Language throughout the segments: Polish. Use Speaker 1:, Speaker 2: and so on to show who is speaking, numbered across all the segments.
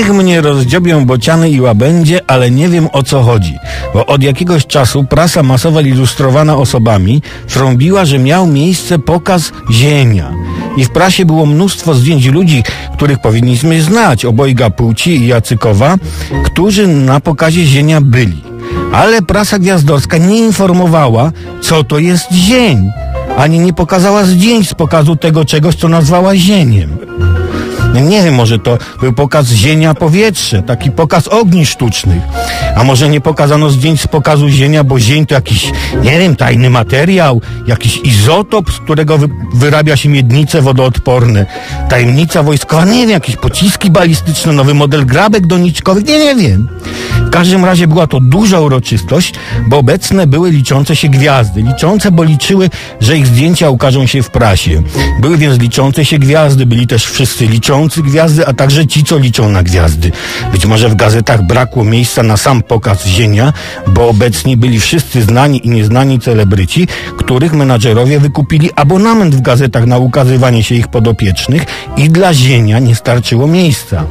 Speaker 1: Niech mnie rozdziobią bociany i łabędzie, ale nie wiem o co chodzi. Bo od jakiegoś czasu prasa masowa ilustrowana osobami trąbiła, że miał miejsce pokaz zienia. I w prasie było mnóstwo zdjęć ludzi, których powinniśmy znać, obojga płci i Jacykowa, którzy na pokazie zienia byli. Ale prasa gwiazdorska nie informowała, co to jest zień, ani nie pokazała zdjęć z pokazu tego czegoś, co nazwała zieniem. Nie wiem, może to był pokaz zienia powietrze, taki pokaz ogni sztucznych. A może nie pokazano zdjęć z pokazu zienia, bo zień to jakiś, nie wiem, tajny materiał, jakiś izotop, z którego wy, wyrabia się miednice wodoodporne. Tajemnica wojskowa, nie wiem, jakieś pociski balistyczne, nowy model grabek doniczkowych, nie, nie wiem. W każdym razie była to duża uroczystość, bo obecne były liczące się gwiazdy. Liczące, bo liczyły, że ich zdjęcia ukażą się w prasie. Były więc liczące się gwiazdy, byli też wszyscy liczący gwiazdy, a także ci, co liczą na gwiazdy. Być może w gazetach brakło miejsca na sam pokaz zienia, bo obecni byli wszyscy znani i nieznani celebryci, których menadżerowie wykupili abonament w gazetach na ukazywanie się ich podopiecznych i dla zienia nie starczyło miejsca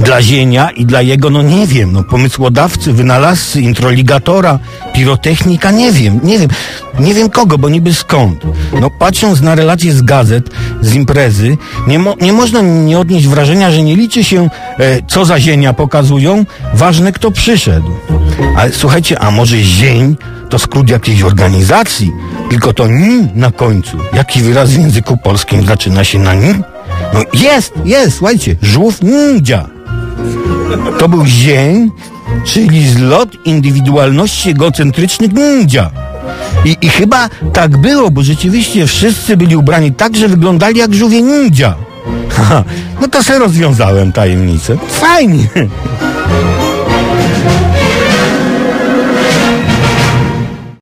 Speaker 1: dla zienia i dla jego, no nie wiem, no pomysłodawcy, wynalazcy, introligatora, pirotechnika, nie wiem, nie wiem, nie wiem kogo, bo niby skąd. No patrząc na relacje z gazet, z imprezy, nie, mo nie można nie odnieść wrażenia, że nie liczy się, e, co za zienia pokazują, ważne kto przyszedł. Ale słuchajcie, a może zień to skrót jakiejś organizacji, tylko to nim na końcu. Jaki wyraz w języku polskim zaczyna się na nim? No jest, jest, słuchajcie, żółw ninja. To był zień, czyli zlot indywidualności egocentrycznych ninja. I, I chyba tak było, bo rzeczywiście wszyscy byli ubrani tak, że wyglądali jak żółwie ninja. Haha, no to se rozwiązałem tajemnicę. Fajnie.